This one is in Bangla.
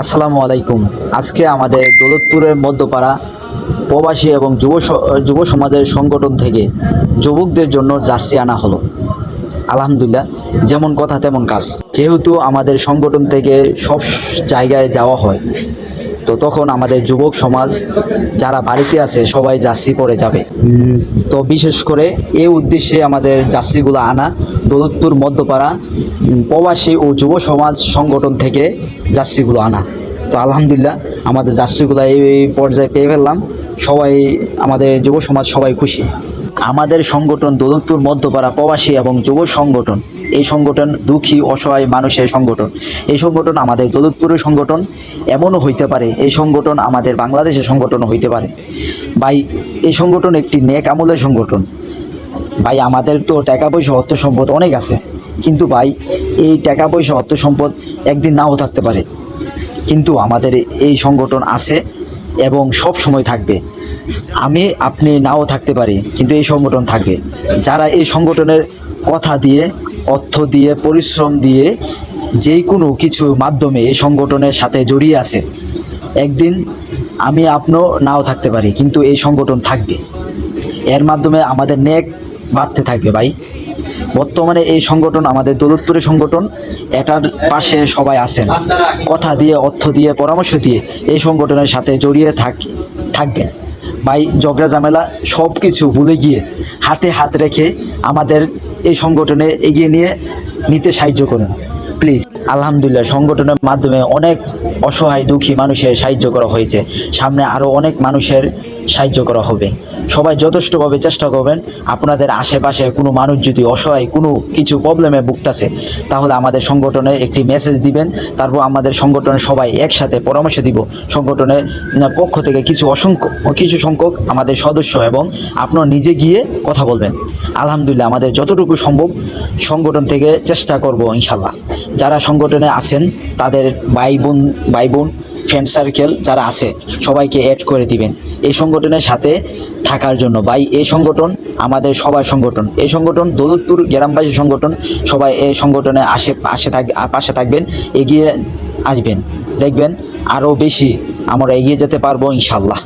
আসসালামু আলাইকুম। আজকে আমাদের দৌলতপুরের মধ্যপাড়া প্রবাসী এবং যুব যুব সমাজের সংগঠন থেকে যুবকদের জন্য জার্সি আনা হলো। আলহামদুলিল্লাহ, যেমন কথা তেমন কাজ। যেহেতু আমাদের সংগঠন থেকে সব জায়গায় যাওয়া হয় তো তখন আমাদের যুবক সমাজ, যারা বাড়িতে আছে, সবাই জার্সি পরে যাবে। তো বিশেষ করে এই উদ্দেশ্যে আমাদের জার্সিগুলো আনা। দৌলতপুর, মধ্যপাড়া প্রবাসী ও যুব সমাজ সংগঠন থেকে জার্সিগুলো আনা। তো আলহামদুলিল্লাহ, আমাদের জার্সিগুলো এই পর্যায়ে পেয়ে ফেললাম। সবাই, আমাদের যুব সমাজ সবাই খুশি। আমাদের সংগঠন দৌলতপুর, মধ্যপাড়া, প্রবাসী এবং যুব সংগঠন। এই সংগঠন দুঃখী, অসহায় মানুষের সংগঠন। এই সংগঠন আমাদের দৌলতপুরের সংগঠন, এমনও হইতে পারে এই সংগঠন আমাদের বাংলাদেশের সংগঠন হইতে পারে। ভাই, এই সংগঠন একটি নেক আমলের সংগঠন। ভাই, আমাদের তো টাকা পয়সা, অর্থ সম্পদ অনেক আছে। কিন্তু ভাই, এই টাকা পয়সা, অর্থ সম্পদ একদিন নাও থাকতে পারে। কিন্তু আমাদের এই সংগঠন আছে এবং সব সময় থাকবে। আমি, আপনি নাও থাকতে পারি, কিন্তু এই সংগঠন থাকবে। যারা এই সংগঠনের কথা দিয়ে, অর্থ দিয়ে, পরিশ্রম দিয়ে যে কোনো কিছু মাধ্যমে এই সংগঠনের সাথে জড়িয়ে আছে, একদিন আমি আপনিও নাও থাকতে পারি, কিন্তু এই সংগঠন থাকবে। এর মাধ্যমে আমাদের নেক বাড়তে থাকবে, ভাই। বর্তমানে এই সংগঠন, আমাদের দৌলতপুরের সংগঠন, এটার পাশে সবাই আছেন। কথা দিয়ে, অর্থ দিয়ে, পরামর্শ দিয়ে এই সংগঠনের সাথে জড়িয়ে থাক, থাকবেন। ভাই, ঝগড়া, ঝামেলা সব কিছু ভুলে গিয়ে হাতে হাত রেখে আমাদের এই সংগঠনে এগিয়ে নিয়ে নিতে সাহায্য করুন। প্লিজ আলহামদুলিল্লাহ, সংগঠনের মাধ্যমে অনেক অসহায় দুঃখী মানুষের সাহায্য করা হয়েছে। সামনে আরও অনেক মানুষের সাহায্য করা হবে। সবাই যথেষ্টভাবে চেষ্টা করবেন, আপনাদের আশেপাশে কোনো মানুষ যদি অসহায় কোনো কিছু প্রবলেমে ভুগতেছে, তাহলে আমাদের সংগঠনে একটি মেসেজ দিবেন, তারপর আমাদের সংগঠনের সবাই একসাথে পরামর্শ দিব। সংগঠনের পক্ষ থেকে কিছু অসংখ্য, কিছু সংখ্যক আমাদের সদস্য এবং আপনার নিজে গিয়ে কথা বলবেন। আলহামদুলিল্লাহ, আমাদের যতটুকু সম্ভব সংগঠন থেকে চেষ্টা করব ইনশাল্লাহ। যারা সংগঠনে আছেন, তাদের ভাই বোন ভাই বোন ফ্রেন্ড সার্কেল যারা আছে, সবাইকে অ্যাড করে দিবেন। এই সংগঠনের সাথে থাকার জন্য। ভাই, এই সংগঠন আমাদের সবার সংগঠন। এই সংগঠন দৌলতপুর গ্রামবাসী সংগঠন, সবাই এই সংগঠনে আসে আসে থাক, পাশে থাকবেন, এগিয়ে আসবেন। দেখবেন আরও বেশি আমরা এগিয়ে যেতে পারব ইনশাল্লাহ।